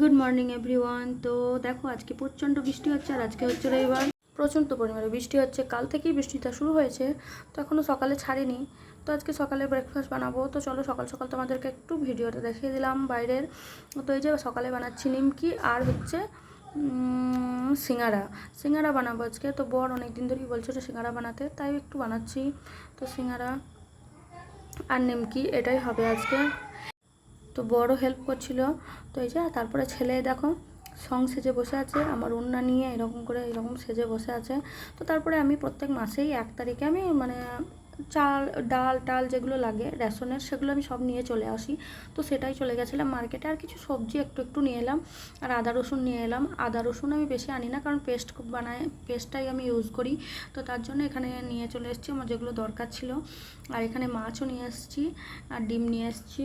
Good morning everyone তো দেখো, আজকে প্রচণ্ড বৃষ্টি হচ্ছে আর আজকে হচ্ছে রবিবার। প্রচণ্ড পরিমাণে বৃষ্টি হচ্ছে। কাল থেকেই বৃষ্টিটা শুরু হয়েছে, তো এখনও সকালে ছাড়েনি। তো আজকে সকালে ব্রেকফাস্ট বানাবো। তো চলো, সকাল সকাল তোমাদেরকে একটু ভিডিওটা দেখিয়ে দিলাম বাইরের। তো এই যে সকালে বানাচ্ছি নিমকি আর হচ্ছে সিঙ্গারা। সিঙ্গারা বানাবো আজকে। তো বর অনেক দিন ধরেই বলছে যে সিঙ্গারা বানাতে, তাই একটু বানাচ্ছি। তো সিঙ্গারা আর নিমকি, এটাই হবে আজকে। তো বড় হেল্প করছিল। তো এই যে তারপরে ছেলে দেখো সং সেজে বসে আছে, আমার ওড়না নিয়ে এরকম করে এরকম সেজে বসে আছে। তো তারপরে আমি প্রত্যেক মাসেই এক তারিখে আমি মানে চাল, ডাল, টাল যেগুলো লাগে, রেশনের সেগুলো আমি সব নিয়ে চলে আসি। তো সেটাই চলে গেছিলাম মার্কেটে, আর কিছু সবজি একটু একটু নিয়ে এলাম। আর আদা রসুন নিয়ে এলাম। আদা রসুন আমি বেশি আনি না, কারণ পেস্ট বানায় পেস্টটাই আমি ইউজ করি। তো তার জন্য এখানে নিয়ে চলে এসেছি, আমার যেগুলো দরকার ছিল। আর এখানে মাছও নিয়ে এসেছি, আর ডিম নিয়ে এসেছি।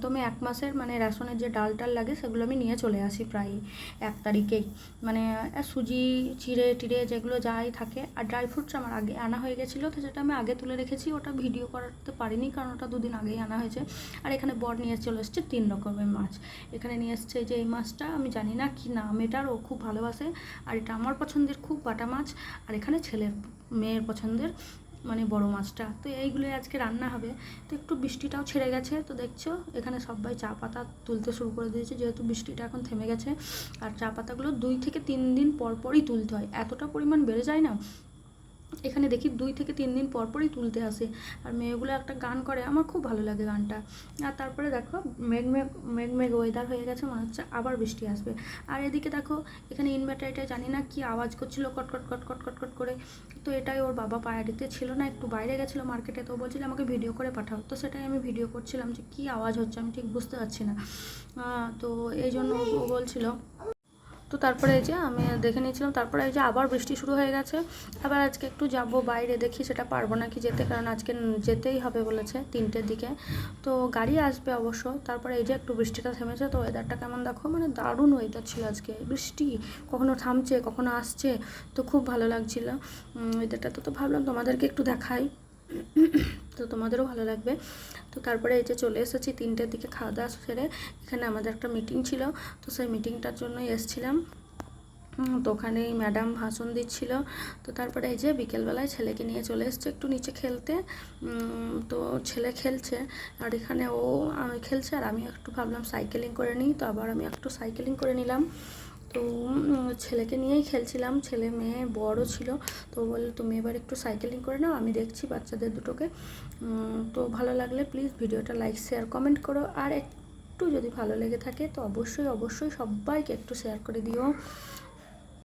তো আমি এক মাসের মানে রেশনের যে ডাল টাল লাগে, সেগুলো আমি নিয়ে চলে আসি প্রায় এক তারিখেই। মানে সুজি, চিড়ে, টিড়ে যেগুলো যাই থাকে, আর ড্রাই ফ্রুটস আমার আগে আনা হয়ে গেছিল, তো সেটা আমি আগে তুলে রেখেছি। ওটা ভিডিও করতে পারিনি, কারণ ওটা দুদিন আগেই আনা হয়েছে। আর এখানে বর নিয়ে চলে এসছে তিন রকমের মাছ। এখানে নিয়ে এসছে যে এই মাছটা, আমি জানি না কি নাম এটার, ও খুব ভালোবাসে। আর এটা আমার পছন্দের খুব বাটা মাছ, আর এখানে ছেলের, মেয়ের পছন্দের। মানে বড় মাছটা। তো এইগুলোই আজকে রান্না হবে। তো একটু বৃষ্টিটাও ছেড়ে গেছে। তো দেখছ, এখানে সবাই চা পাতা তুলতে শুরু করে দিয়েছে। যেহেতু বৃষ্টিটা এখন থেমে গেছে, আর চা পাতাগুলো দুই থেকে তিন দিন পর পরই তুলতে হয়। এতটা পরিমাণ বেড়ে যায় না? এখানে দেখি দুই থেকে তিন দিন পর পরই তুলতে আসে। আর মেয়েগুলো একটা গান করে, আমার খুব ভালো লাগে গানটা। আর তারপরে দেখো, মেঘ মেঘ ওয়েদার হয়ে গেছে, মনে হচ্ছে আবার বৃষ্টি আসবে। আর এদিকে দেখো, এখানে ইনভার্টার এটা জানি না কি আওয়াজ করছিল কটকট কটকট কটকট করে। তো এটাই ওর বাবা পায়ারিতে ছিল না, একটু বাইরে গেছিল মার্কেটে তো বলছিল আমাকে ভিডিও করে পাঠাও। তো সেটাই আমি ভিডিও করছিলাম যে কি আওয়াজ হচ্ছে, আমি ঠিক বুঝতে পারছি না। তো এই জন্য ও বলছিল তো তারপরে এই যে আমি দেখে নিয়েছিলাম, তারপরে এই যে আবার বৃষ্টি শুরু হয়ে গেছে। আবার আজকে একটু যাব বাইরে, দেখি সেটা পারব নাকি যেতে, কারণ আজকে যেতেই হবে বলেছে তিনটের দিকে। তো গাড়ি আসবে অবশ্য, তারপরে এই যে একটু বৃষ্টিটা থেমেছে, তো ওয়েদারটা কেমন দেখো? মানে দারুণ ওয়েদার ছিল আজকে। বৃষ্টি, কখনো থামছে, কখনো আসছে, তো খুব ভালো লাগছিল। ওয়েদারটা তো তো ভাবলাম তোমাদেরকে একটু দেখাই। তো তোমাদেরও ভালো লাগবে। তো তারপরে এই যে চলে এসেছি তিনটের দিকে খাওয়া দাওয়া সেরে, এখানে আমাদের একটা মিটিং ছিল, তো সেই মিটিংটার জন্যই এসেছিলাম। তো ওখানেই ম্যাডাম ভাষণ দিচ্ছিল। তো তারপরে এই যে বিকেলবেলায় ছেলেকে নিয়ে চলে এসছে একটু নিচে খেলতে। তো ছেলে খেলছে, আর এখানে ও, আমি খেলছে, আর আমি একটু ভাবলাম সাইকেলিং করে নিই, তো আবার আমি একটু সাইকেলিং করে নিলাম। তো ছেলেকে নিয়েই খেলছিলাম। ছেলে, মেয়ে বড় ছিল। তো বলে তুমি এবার একটু সাইকেলিং করে নাও, আমি দেখছি বাচ্চাদের দুটোকে। তো ভালো লাগলে প্লিজ ভিডিওটা লাইক, শেয়ার, কমেন্ট করো। আর একটু যদি ভালো লেগে থাকে, তো অবশ্যই অবশ্যই সবাইকে একটু শেয়ার করে দিও।